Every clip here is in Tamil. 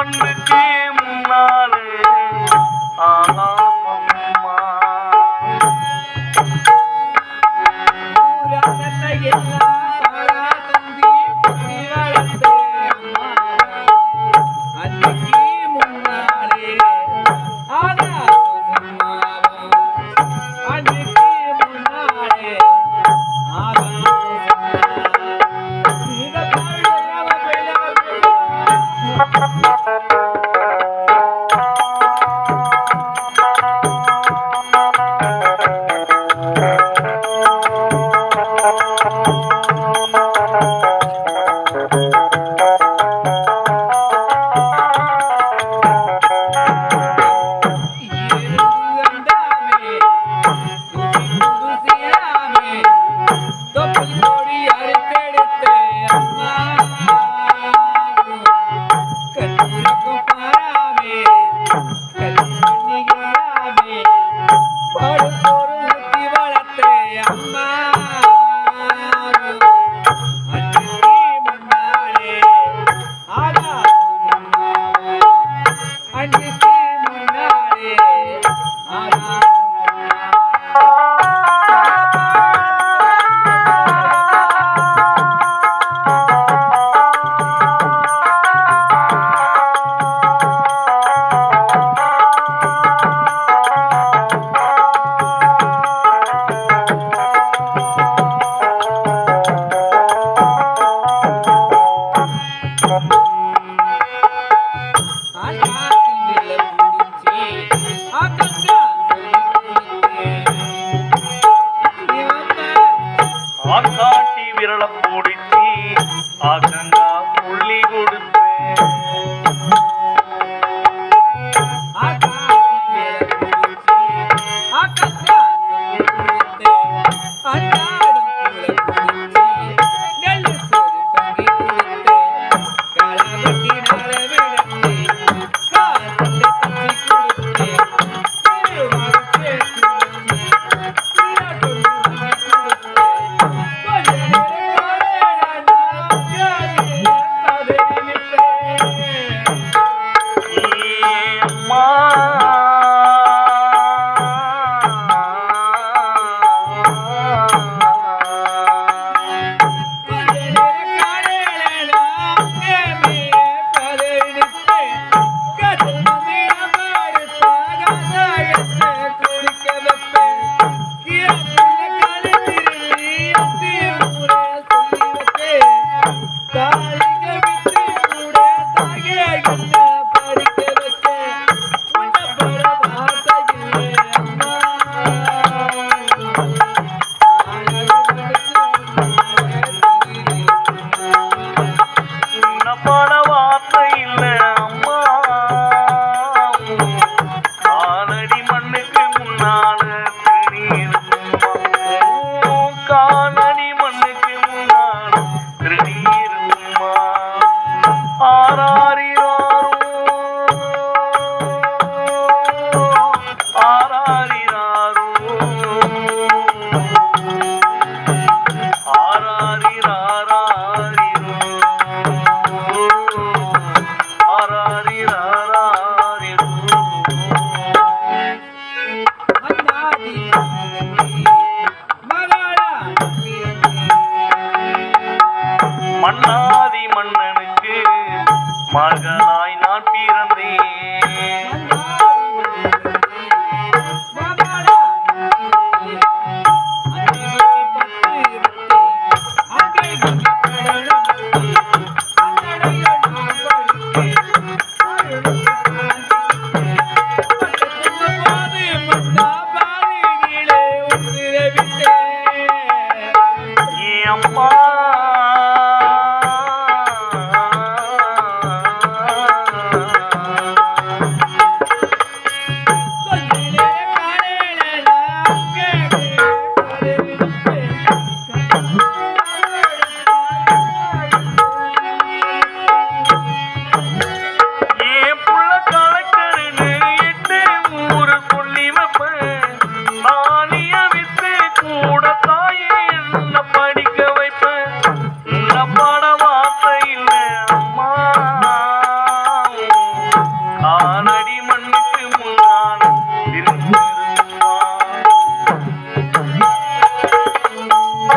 ஒன்றுக்கு மன்னாதி மன்னனுக்கு மகனாய்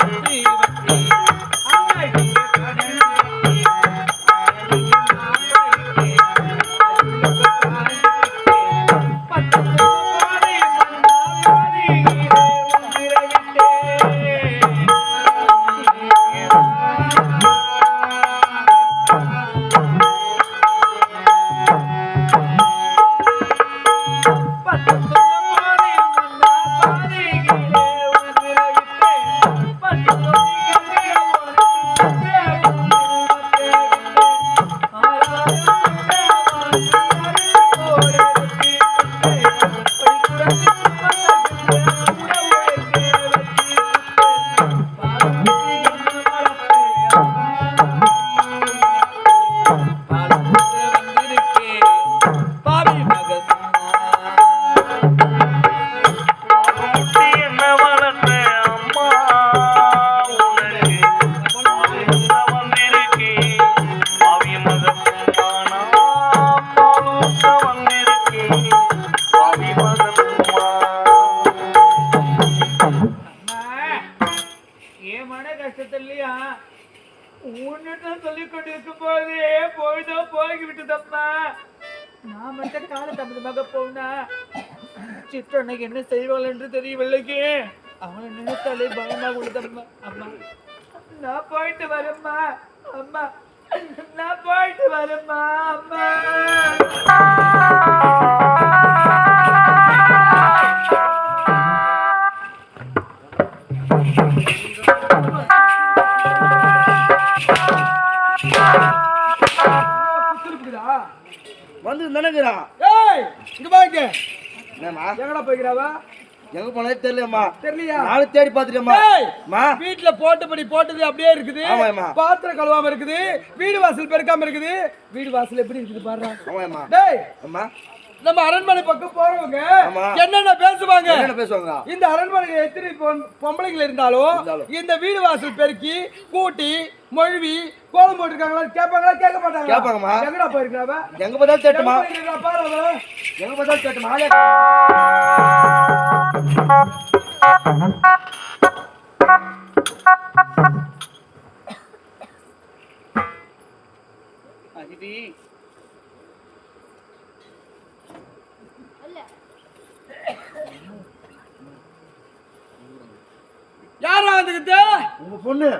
அத்தி உன்னிட்ட சொல்லிக் கொண்டிருக்கும் போது போய்தோ போய் விட்டதம்மா நான் மட்டும் கால தம்பதமாக போனா சிற்றனைக்கு என்ன செய்வாள் என்று தெரியவில்லைக்கு அவனை நினைத்தாலே பயமா உள்ளதம்மா. அம்மா நான் போயிட்டு வரேம்மா. அம்மா நான் போயிட்டு வரேம்மா. அம்மா. வந்து நினைக்கிறான் ஏய் இங்க என்னம்மா? எங்கடா போய்க்கிறாவா? எங்க போனதே தெரியலம்மா தெரியலையா? நானும் தேடி அம்மா வீட்ல போட்டபடி போட்டது அப்படியே இருக்குது. பாத்திரம் கழுவாம இருக்குது. வீடு வாசல் பெருக்காம இருக்குது. வீடு வாசல் எப்படி இருக்குது பாரு ஆமாம்மா. டேய் அம்மா நம்ம அரண்மனை பக்கம் போறவங்க. என்னென்ன பேசுவாங்க? என்ன பேசுவாங்க? இந்த அரண்மனையில எத்தனை பொன்- பொம்பளைகள் இருந்தாலும். இந்த வீடு வாசல் பெருக்கி கூட்டி மொழுவி கோலம் போட்டிருக்காங்களா? கேட்பாங்களா? கேட்க மாட்டாங்க கேட்பாங்கம்மா. எங்கடா போயிருக்காவ எங்க பார்த்தாலும் தேட்டுமா. எங்க பார்த்தாலும் தேட்டுமா அதிதி யாரா வந்துக்கிட்டு உங்க பொண்ணு.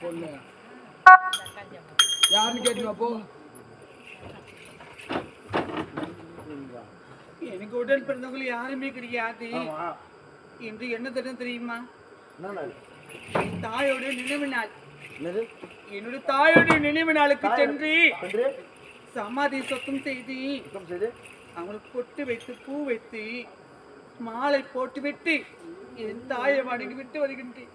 பொண்ணு. யாருன்னு கேட்டுவா போ. எனக்கு உடன் பிறந்தவங்க யாருமே கிடையாது. இன்று என்ன தினம் தெரியுமா? என் தாயோட நினைவு நாள். என்னுடைய தாயோட நினைவு நாளுக்கு சென்று என்று சமாதி சொத்தம் செய்து சுத்தம் செய்து? அவங்களுக்கு பொட்டு வைத்து பூ வைத்து மாலை போட்டு விட்டு என் தாயை வணங்கி விட்டு வருகின்றேன்.